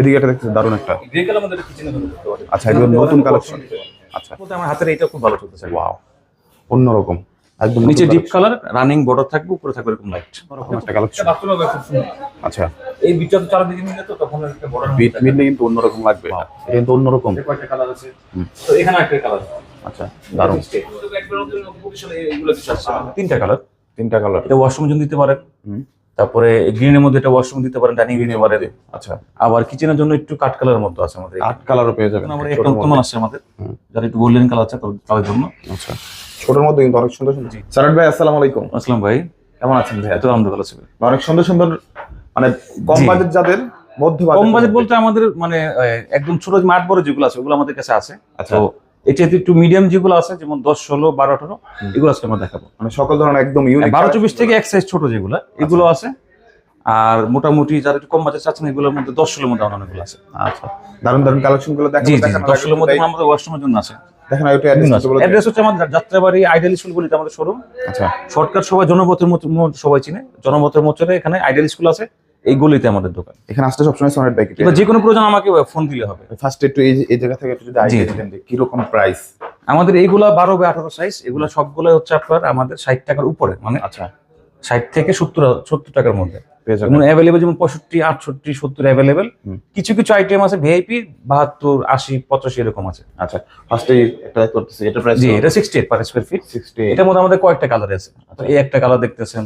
এদিকে একটা দেখতেছি দারুণ একটা। আচ্ছা এগুলো নতুন কালেকশন আচ্ছা। আমার হাতের এটা খুব ভালো চলতেছে। ওয়াও অন্যরকম। একদম নিচে ডিপ কালার রানিং বর্ডার থাকবে উপরে থাকবে এরকম লাইট একটা কালেকশন আচ্ছা। এই বিটটা তো চার দিকে নিলে তো তখন একটা বড় বিট মিললে কিন্তু অন্যরকম লাগবে। এটা কিন্তু অন্যরকম। কয়েকটা কালার আছে। তো এখানে একটা কালার আচ্ছা দারুণ। তিনটা কালার তিনটা কালার এটা ওয়াশরুমের জন্য দিতে পারেন। হুম। তারপরে গ্রিনের মধ্যে এটা ওয়াশরুম দিতে পারেন ডাইনিং দিতে পারেন। আচ্ছা আবার কিচেনের জন্য একটু কাট কালারের মধ্যে আছে আমাদের আট কালারও পেয়ে যাবেন। আমরা একটা উত্তম আছে আমাদের যারা একটু গোল্ডেন কালার আছে তাদের- জন্য। আচ্ছা ছোটর মধ্যে কিন্তু অনেক সুন্দর সুন্দর। সারাট ভাই আসসালামু আলাইকুম। আসসালাম ভাই। কেমন আছেন ভাই এত আনন্দ ভালো ছিল অনেক সুন্দর সুন্দর মানে কম বাজেট যাদের মধ্য কম বাজেট বলতে আমাদের মানে একদম ছোট মাঠ বড় যেগুলো আছে ওগুলো আমাদের কাছে আছে। আচ্ছা। তো এটা একটু মিডিয়াম যেগুলো আছে যেমন দশ ষোলো বারো আঠারো এগুলো আজকে আমরা দেখাবো। মানে সকল ধরনের একদম ইউনিক বারো চব্বিশ থেকে এক সাইজ ছোট যেগুলো এগুলো আছে। আর মোটামুটি যারা একটু কম বাজেট চাচ্ছেন এগুলোর মধ্যে দশ ষোলোর মধ্যে অনেকগুলো আছে। আচ্ছা। দারুণ দারুণ কালেকশনগুলো দেখেন দশ ষোলোর মধ্যে আমাদের ওয়াশরুমের জন্য আছে। দেখেন। অ্যাড্রেস হচ্ছে আমাদের যাত্রাবাড়ি আইডিয়াল স্কুল বলিতে আমাদের শোরুম আচ্ছা। শর্টকাট সবাই জনপথের মতো সবাই চিনে। জনপথের মোচরে এখানে আইডিয়াল স্কুল আছে। এই গলিতে আমাদের দোকান। এখানে আসতে সবসময় সনেট বাইক এবার যে কোনো প্রয়োজন আমাকে ফোন দিলে হবে। ফার্স্ট একটু এই এই জায়গা থেকে একটু যদি আইডিয়া জি। দিতেন যে কীরকম প্রাইস আমাদের এইগুলা বারো বাই আঠারো সাইজ এগুলো সবগুলো হচ্ছে আপনার আমাদের ষাট টাকার উপরে মানে আচ্ছা। ষাট থেকে সত্তর সত্তর টাকার মধ্যে। যেমন অ্যাভেলেবেল যেমন পঁয়ষট্টি আটষট্টি সত্তর অ্যাভেলেবেল কিছু কিছু আইটেম আছে ভিআইপি বাহাত্তর আশি পঁচাশি এরকম আছে। আচ্ছা ফার্স্টে একটা করতেছি এটা প্রাইস জি এটা sixty eight per square feet 68 এটার মধ্যে আমাদের কয়েকটা কালার আছে। এই একটা কালার দেখতেছেন।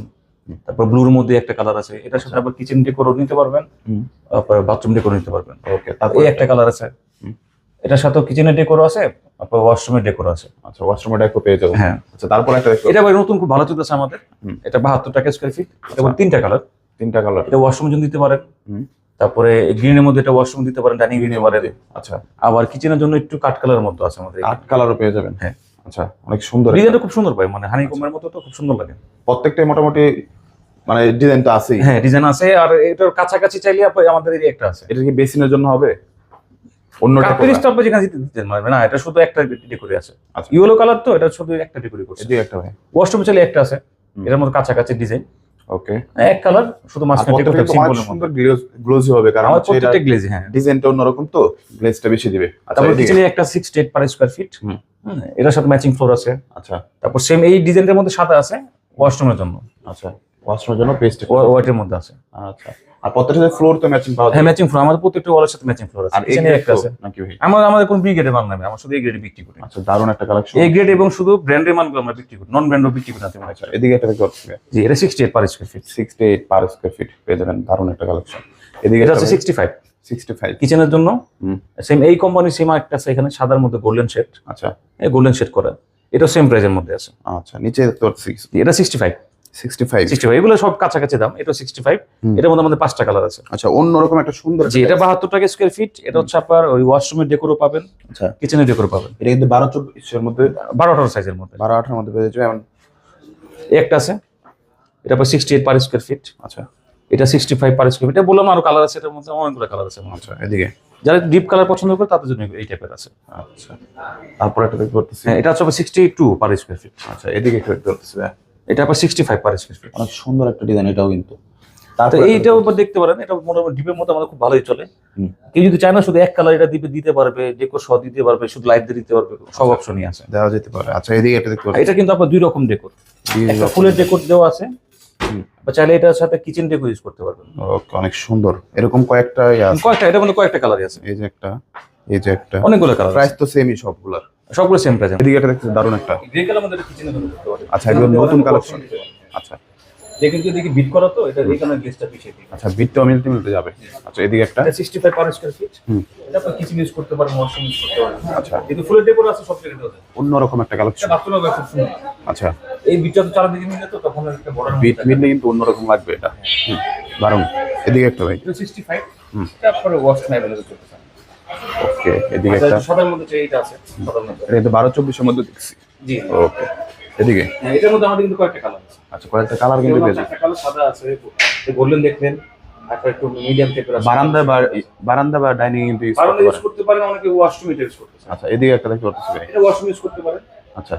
তারপর ব্লুর মধ্যে একটা কালার আছে এটার সাথে আবার কিচেন ডেকোরও নিতে পারবেন। তারপর বাথরুম ডেকোর নিতে পারবেন। ওকে তারপর এই একটা কালার আছে। এটার সাথে কিচেনের ডেকোরও আছে তারপর ওয়াশরুমের ডেকোর আছে। আচ্ছা ওয়াশরুমে ডাইকো পেয়ে যাবেন। হ্যাঁ। আচ্ছা তারপর একটা দেখো এটা ভাই নতুন খুব ভালো চলতেছে আমাদের। এটা বাহাত্তর টাকা স্কোয়ার ফিট আচ্ছা। তিনটা কালার। তিনটা কালার। এটা ওয়াশরুম জন্য দিতে পারেন। হুম। তারপরে গ্রিনের মধ্যে এটা ওয়াশরুম দিতে পারেন ডাইনিং দিতে পারেন। আচ্ছা। আবার কিচেনের জন্য একটু কাট কালারের মধ্যে আছে আমাদের আট কালারও পেয়ে যাবেন। হ্যাঁ। আচ্ছা অনেক সুন্দর ডিজাইনটা খুব সুন্দর পাই মানে হানি কমের মতো তো খুব সুন্দর লাগে। প্রত্যেকটাই মোটামুটি মানে ডিজাইনটা আছেই। হ্যাঁ ডিজাইন আছে আর এটার কাছাকাছি চাইলে আমাদের এই একটা আছে। এটা কি বেসিনের জন্য হবে? অন্যটা কাপড় কোনটা? যেখানে দিতে দিতেন না এটা শুধু একটা ডেকোরে আছে। আচ্ছা। ইয়েলো কালার তো এটা শুধু একটা ডেকোরে করছে। এদিকে একটা ভাই ওয়াশরুমে চাইলে একটা আছে। এটার মধ্যে কাছাকাছি ডিজাইন ওকে। এক কালার শুধু মাঝখানে সুন্দর গ্লোজি হবে কারণ আমার হচ্ছে এটা প্রত্যেকটা গ্লেজি হ্যাঁ। ডিজাইনটা অন্যরকম তো গ্লেজটা বেশি দিবে। আচ্ছা তারপর কিচেনে একটা পার স্কোয়ার ফিট। এটার সাথে ম্যাচিং ফ্লোর আছে। আচ্ছা। তারপর সেম এই ডিজাইনের মধ্যে সাদা আছে ওয়াশরুমের জন্য। আচ্ছা। ওয়াশরুমের জন্য পেস্ট হোয়াইটের মধ্যে আছে। আচ্ছা। আর প্রত্যেকটা ফ্লোর তো ম্যাচিং পাওয়া হ্যাঁ যায় ম্যাচিং ফ্লোর আমাদের প্রত্যেকটা ওয়ালের সাথে ম্যাচিং ফ্লোর আছে। গ্রেড একটা আছে। নাকি ভাই? আমার আমাদের কোনো বি গ্রেডে মাল নেবে আমরা শুধু এই গ্রেডে বিক্রি করি। আচ্ছা দারুণ একটা কালেকশন এই গ্রেড এবং শুধু ব্র্যান্ডের মালগুলো আমরা বিক্রি করি। নন ব্র্যান্ডও বিক্রি করি। না তেমন আচ্ছা এদিকে একটা দেখতে পাচ্ছি জি এটা sixty eight per square feet sixty eight per square feet পেয়ে যাবেন। দারুণ একটা কালেকশন এদিকে এটা আছে সিক্সটি ফাইভ সিক্সটি ফাইভ কিচেনের জন্য হুম। সেম এই কোম্পানির সেম একটা আছে এখানে সাদার মধ্যে গোল্ডেন শেড আচ্ছা। এই গোল্ডেন শেড করা। এটা সেম প্রাইজের মধ্যে আছে। আচ্ছা নিচে দেখতে পাচ্ছি এটা sixty five sixty five sixty five এগুলো সব কাছাকাছি দাম এটা সিক্সটি ফাইভ হুম। এটার মধ্যে আমাদের পাঁচটা কালার আছে। আচ্ছা অন্যরকম একটা সুন্দর জি এটা বাহাত্তর টাকা স্কোয়ার ফিট এটা হচ্ছে আপনার ওই ওয়াশরুমের ডেকোরও পাবেন আচ্ছা। কিচেনের ডেকোরও পাবেন। এটা কিন্তু বারো চব্বিশের মধ্যে বারো আঠারো সাইজের মধ্যে। বারো আঠারোর মধ্যে পেয়ে যাবে একটা আছে এটা sixty eight per square feet আচ্ছা। এটা sixty five per square feet এটা বললাম আরও কালার আছে এটার মধ্যে অনেকগুলো কালার আছে। আচ্ছা এদিকে। যারা ডিপ কালার পছন্দ করে তাদের জন্য এই টাইপের আছে। আচ্ছা। তারপর একটা দেখতে হ্যাঁ এটা হচ্ছে sixty two per square feet আচ্ছা এদিকে একটু দেখতে পাচ্ছি ভাই। এটা আবার sixty five per square feet অনেক সুন্দর একটা ডিজাইন এটাও কিন্তু। তো এইটাও দেখতে পারেন এটা মোটামুটি ডিপের মধ্যে আমাদের খুব ভালোই চলে। কেউ যদি চায় না শুধু এক কালার এটা দিতে দিতে পারবে ডেকোর সহ দিতে পারবে শুধু লাইট দিতে পারবে সব অপশনই আছে। দেওয়া যেতে পারে। আচ্ছা এদিকে একটা দেখতে এটা কিন্তু আপনার দুই রকম ডেকোর একটা ফুলের ডেকোর দেওয়া আছে বা চাইলে এটার সাথে কিচেন ডেকোর ইউজ করতে পারবেন। ওকে অনেক সুন্দর। এরকম কয়েকটা কয়েকটা এটার মধ্যে কয়েকটা কালারই আছে। এই যে একটা এই যে একটা। অনেকগুলো কালার প্রাইস তো সেমই সবগুলার। সবগুলো সেম প্রাইস এদিকে একটা দেখতে দারুণ একটা। গ্রে কালার মধ্যে কিচেনে করতে আচ্ছা এগুলো নতুন কালেকশন আচ্ছা। যে কিন্তু এদিকে বিট করা তো এটা এই কারণে গ্লেসটা পিছিয়ে দিই আচ্ছা বিটটা মিলতে মিলতে যাবে। আচ্ছা এদিকে একটা। এটা sixty five per square feet হুম। এটা আপনি কিচেন ইউজ করতে পারেন ওয়াশরুম ইউজ করতে পারেন। আচ্ছা। কিন্তু ফুলের ডেকোর আছে সব জায়গায় দেওয়া যায় অন্যরকম একটা কালেকশন বাথরুমে ব্যবহার খুব সুন্দর। আচ্ছা। এই বিটটা তো চার দিকে নিলে তো তখন একটা বড় বিট মিললে কিন্তু অন্যরকম লাগবে এটা। হুম, দারুণ। এদিকে একটা ভাই। এটা সিক্সটি ফাইভ হুম। তারপরে ওয়াশরুম অ্যাভেলেবল চলতেছে ওকে এদিকে একটা। সাদার মধ্যে এইটা আছে সাদার মধ্যে। এটা কিন্তু বারো চব্বিশের মধ্যে দেখছি। জি। ওকে এদিকে? হ্যাঁ, এটার মধ্যে আমাদের কিন্তু কয়েকটা কালার আছে। আচ্ছা কয়েকটা কালার কিন্তু পেয়ে একটা কালার সাদা আছে গোল্ডেন দেখবেন একটা একটু মিডিয়াম টাইপের আছে। বারান্দা বা বারান্দা বা ডাইনিং ইউজ করতে ইউজ পারেন। করতে পারেন অনেকে ওয়াশরুম ইউজ করতেছে আচ্ছা এদিকে একটা দেখতে পাচ্ছি। এটা ওয়াশরুম ইউজ করতে পারেন। আচ্ছা।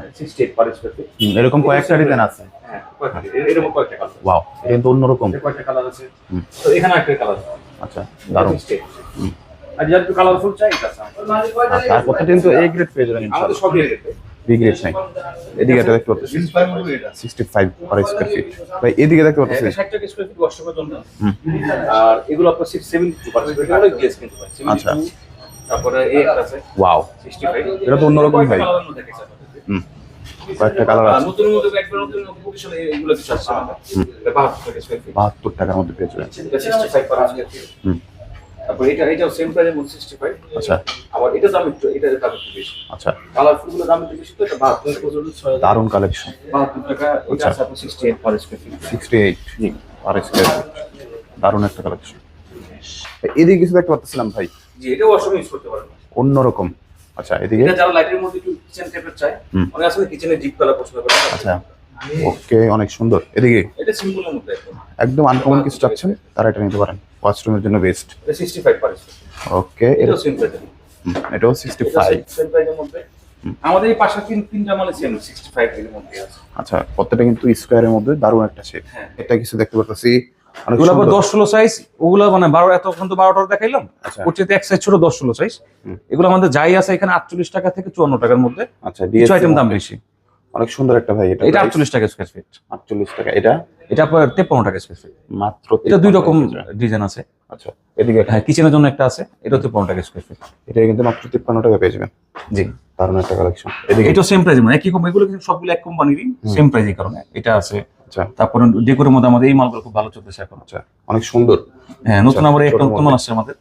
পার স্কোয়ার ফিট এরকম কয়েকটা ডিজাইন আছে। হ্যাঁ কয়েকটা এরকম কয়েকটা কালার ওয়াও এটা কিন্তু অন্যরকম। কয়েকটা কালার আছে। তো এখানে একটা কালার আচ্ছা দারুণ। আর যার একটু কালারফুল চাই এটা প্রত্যেকটা কিন্তু এ গ্রেড পেয়ে যাবেন আমাদের সবই রেটে বি গ্রেড নাই এদিকে একটা দেখতে পাচ্ছি। Sixty five per square feet ভাই এদিকে দেখতে পাচ্ছি। 60 টাকা স্কয়ার ফিট ওয়াশরুমের জন্য। আর এগুলো আপনার 672 পার স্কয়ার ফিট অনেক গ্লেজ কিন্তু আচ্ছা। তারপরে এই একটা আছে। ওয়াও 65 এটা তো অন্যরকম ভাই। হুম। কয়েকটা কালার আছে। নতুন নতুন একবার নতুন নতুন এগুলো কিছু আসছে 72 টাকা স্কয়ার ফিট বাহাত্তর টাকার মধ্যে পেয়ে যাবেন। 65 পার স্কয়ার ফিট হুম। তারপর এটা এটাও সেম মধ্যে 65 আচ্ছা। আবার এটা দাম একটু এটা দাম একটু বেশি। আচ্ছা। কালারফুলগুলো দাম একটু বেশি তো এটা 72 পর্যন্ত 6000 দারুণ কালেকশন 72 টাকা এটা। আছে আপনার 68 per square feet sixty eight per square feet দারুণ একটা কালেকশন এদিকে কিছু দেখতে পাচ্ছিলাম ভাই। জি এটা ওয়াশরুম ইউজ করতে পারেন। অন্যরকম। আচ্ছা এদিকে? এটা যারা লাইটের মধ্যে একটু কিচেন টাইপের হুম। অনেক আসলে কিচেনে ডিপ কালার পছন্দ করে। আচ্ছা। ওকে অনেক সুন্দর। এদিকে? এটা সিম্পলের মধ্যে একদম। একদম আনকমন কিছু চাচ্ছেন তারা এটা নিতে পারেন। ওয়াশরুমের জন্য বেস্ট। এটা 65 পার ওকে এটাও সেম প্রাইসের এটাও সিক্সটি ফাইভ সেম প্রাইসের মধ্যে। আমাদের এই পাশে তিন তিনটা মানে সেম 65 এর মধ্যে আছে। আচ্ছা প্রত্যেকটা কিন্তু স্কোয়ারের মধ্যে দারুণ একটা শেপ হ্যাঁ। এটা কিছু দেখতে পাচ্ছি অনেক আবার সুন্দর। দশ ষোলো সাইজ ওগুলো মানে বারো এতক্ষণ তো বারোটা দেখাইলাম। আচ্ছা। ওর চেয়ে এক সাইজ ছোট দশ ষোলো সাইজ এগুলো আমাদের যাই আছে এখানে আটচল্লিশ টাকা থেকে চুয়ান্ন টাকার মধ্যে। আচ্ছা কিছু আইটেম দাম বেশি। অনেক সুন্দর একটা ভাই এটা এটা আটচল্লিশ টাকা স্কোয়ার ফিট আটচল্লিশ টাকা এটা? এটা আপনার তেপ্পান্ন টাকা স্কোয়ার ফিট মাত্র এটা দুই রকম। ডিজাইন আছে। আচ্ছা এদিকে হ্যাঁ কিচেনের জন্য একটা আছে এটা তেপ্পান্ন টাকা স্কোয়ার ফিট এটা কিন্তু মাত্র তিপ্পান্ন টাকা পেয়ে যাবেন। জি। দারুণ একটা কালেকশন এদিকে? এটা সেম প্রাইস মানে একই কম এগুলো কিন্তু সবগুলো এক কোম্পানিরই সেম প্রাইসের কারণে। এটা আছে আচ্ছা। তারপরে ডেকোরের মধ্যে আমাদের এই মালগুলো খুব ভালো চলতেছে এখন। আচ্ছা অনেক সুন্দর। হ্যাঁ নতুন আচ্ছা, আবার একটা মধ্যে। আসছে আমাদের।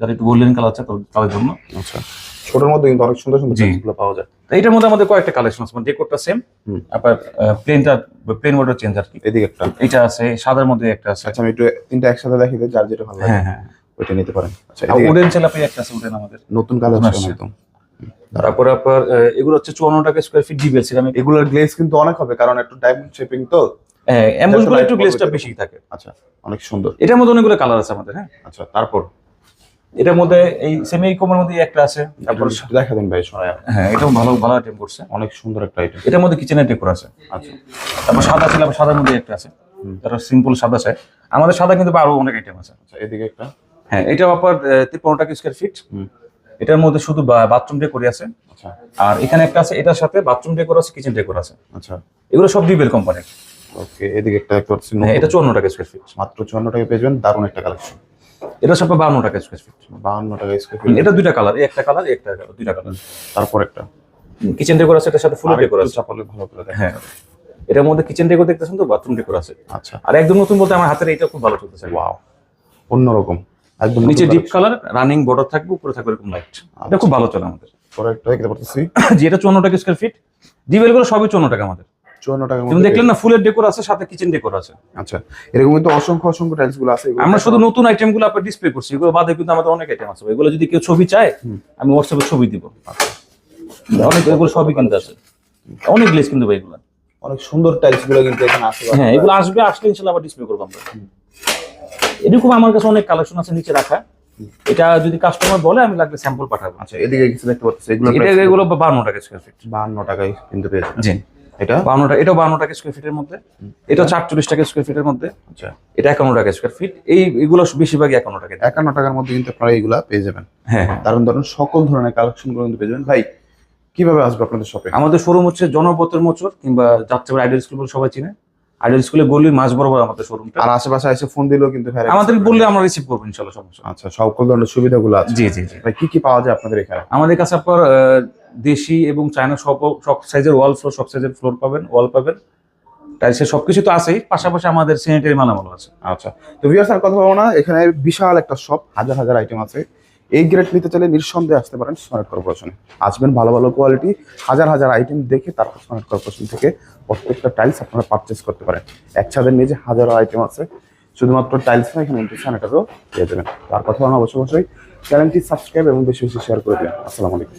যারা একটু গোল্ডেন কালার আছে তাদের- জন্য। আচ্ছা ছোটর মধ্যে কিন্তু অনেক সুন্দর সুন্দর। জিনিসগুলো পাওয়া যায়। তো এটার মধ্যে আমাদের কয়েকটা কালেকশন আছে মানে ডেকোরটা সেম। আপনার প্লেনটা প্লেন ওয়াটার চেঞ্জ আর কি। এদিকে একটা। এটা আছে সাদার মধ্যে একটা আছে। আচ্ছা আমি একটু তিনটা একসাথে দেখি দিই, যার যেটা ভালো লাগে। হ্যাঁ হ্যাঁ। ওইটা নিতে পারেন। আচ্ছা উডেন চেলাপি একটা আছে উডেন আমাদের। নতুন আসছে। একদম তারপরে আপনার এগুলো হচ্ছে চুয়ান্ন টাকা স্কোয়ার ফিট ডিবেল সিরামিক এগুলোর গ্লেজ কিন্তু অনেক হবে কারণ একটু ডায়মন্ড শেপিং তো। Light একটু গ্লেসটা বেশি থাকে। আচ্ছা অনেক সুন্দর। এটার মধ্যে অনেকগুলো কালার আছে আমাদের হ্যাঁ। আচ্ছা তারপর? এটার মধ্যে এই সেমি কমের মধ্যে একটা আছে তারপর দেখা দিন ভাই সরাই হ্যাঁ এটাও ভালো ভালো আইটেম করছে। অনেক সুন্দর একটা আইটেম এটার মধ্যে কিচেনের ডেকোর আছে। আচ্ছা। তারপর সাদা ছিল সাদার মধ্যে একটা আছে। তারা সিম্পল সাদা চাই আমাদের সাদা কিন্তু আরও অনেক আইটেম আছে। আচ্ছা এদিকে একটা? হ্যাঁ এটা আপনার তিপ্পান্ন টাকা স্কোয়ার ফিট হুম। এটার মধ্যে শুধু বাথরুম ডেকোর আছে। আচ্ছা। আর এখানে একটা আছে এটার সাথে বাথরুম ডেকোর আছে কিচেন ডেকোর আছে। আচ্ছা। এগুলো সব ডিবেল কোম্পানির ওকে এদিকে একটা দেখতে পাচ্ছি হ্যাঁ এটা চুয়ান্ন টাকা স্কোয়ার ফিট মাত্র চুয়ান্ন টাকা পেয়ে যাবেন দারুণ একটা কালেকশন এটা সব টাকা স্কোয়ার ফিট টাকা স্কোয়ার ফিট এটা দুইটা কালার একটা কালার একটা কালার দুইটা কালার তারপর একটা। কিচেন ডেকোর আছে এটার সাথে ফুল ডেকোর আছে। চাপালে ভালো করে দেখেন। হ্যাঁ এটার মধ্যে কিচেন ডেকোর দেখতেছেন তো বাথরুম ডেকোর আছে। আচ্ছা। আর একদম নতুন বলতে আমার হাতের এটা খুব ভালো চলতেছে। ওয়াও অন্যরকম একদম নিচে ডিপ কালার রানিং বর্ডার থাকবে উপরে থাকবে এরকম লাইট এটা খুব ভালো চলে আমাদের। পরে একটা দেখতে পাচ্ছি যে চুয়ান্ন টাকা স্কোয়ার ফিট সবই চুয়ান্ন টাকা আমাদের। চুয়ান্ন টাকার মধ্যে দেখলেন না ফুলের ডেকোর আছে সাথে কিচেন ডেকোর আছে। আচ্ছা এরকম কিন্তু অসংখ্য অসংখ্য টাইলসগুলো আছে আমরা শুধু নতুন আইটেমগুলো আপনার ডিসপ্লে করছি এগুলো বাদে কিন্তু আমাদের অনেক আইটেম আছে। এগুলো যদি কেউ ছবি চায় আমি হোয়াটসঅ্যাপে ছবি দিব। অনেক এগুলো সবই কিন্তু আছে। অনেক গ্লেস কিন্তু ভাই এগুলো। অনেক সুন্দর টাইলসগুলো কিন্তু এখানে আছে। হ্যাঁ এগুলো আসবে আসলে আবার ডিসপ্লে করব আমরা। এরকম আমার কাছে অনেক কালেকশন আছে নিচে রাখা। এটা যদি কাস্টমার বলে আমি লাগলে স্যাম্পল পাঠাবো। আচ্ছা এদিকে কিছু দেখতে পাচ্ছি এগুলো এটা এগুলো বান্ন টাকা স্কোয়ার ফিট বাহান্ন টাকায় কিন্তু পেয়েছে জি। এটা? বান্ন টাকা স্কোয়ার ফিটের মধ্যে এটা হচ্ছে আটচল্লিশ টাকা স্কোয়ার ফিটের মধ্যে আচ্ছা। এটা একান্ন টাকা স্কোয়ার ফিট এই এগুলো বেশিরভাগই একান্ন টাকা একান্ন টাকার মধ্যে কিন্তু আপনারা এগুলা পেয়ে যাবেন। হ্যাঁ হ্যাঁ। সকল ধরনের কালেকশন কিন্তু পেয়ে যাবেন। ভাই কীভাবে আসবে আপনাদের শপে আমাদের শোরুম হচ্ছে জনপথের মোচর কিংবা যাত্রাবাড়ি আইডিয়াল স্কুল বলে সবাই চিনে। আইডিয়াল স্কুলে গলির মাঝ বরাবর আমাদের শোরুমটা আর আশেপাশে এসে ফোন দিলেও কিন্তু আমাদের বললে আমরা রিসিভ করব ইনশাল্লাহ সমস্যা আচ্ছা সকল ধরনের সুবিধাগুলো আছে। জি জি জি। ভাই কি কি পাওয়া যায় আপনাদের এখানে? আমাদের কাছে আপনার দেশি এবং চায়না সব সব সাইজের ওয়াল ফ্লোর সব সাইজের ফ্লোর পাবেন ওয়াল পাবেন। টাইলসের সবকিছু তো আছেই, পাশাপাশি আমাদের স্যানিটারি মালামাল আছে। আচ্ছা তো ভিউয়ার্স আর কথা বলব না, এখানে বিশাল একটা শপ হাজার হাজার আইটেম আছে। এই গ্রেড নিতে চাইলে নিঃসন্দেহে আসতে পারেন স্মার্ট কর্পোরেশনে আসবেন ভালো ভালো কোয়ালিটি হাজার হাজার আইটেম দেখে তারপর স্মার্ট কর্পোরেশন থেকে প্রত্যেকটা টাইলস আপনারা পারচেস করতে পারেন। এক ছাদের নিচে হাজারো আইটেম আছে। শুধুমাত্র টাইলস না, এখানে ইন্টার স্যানিটারও পেয়ে যাবেন তার কথা বলব অবশ্যই অবশ্যই। চ্যানেলটি সাবস্ক্রাইব এবং বেশি বেশি শেয়ার করে দিন আসসালামু আলাইকুম।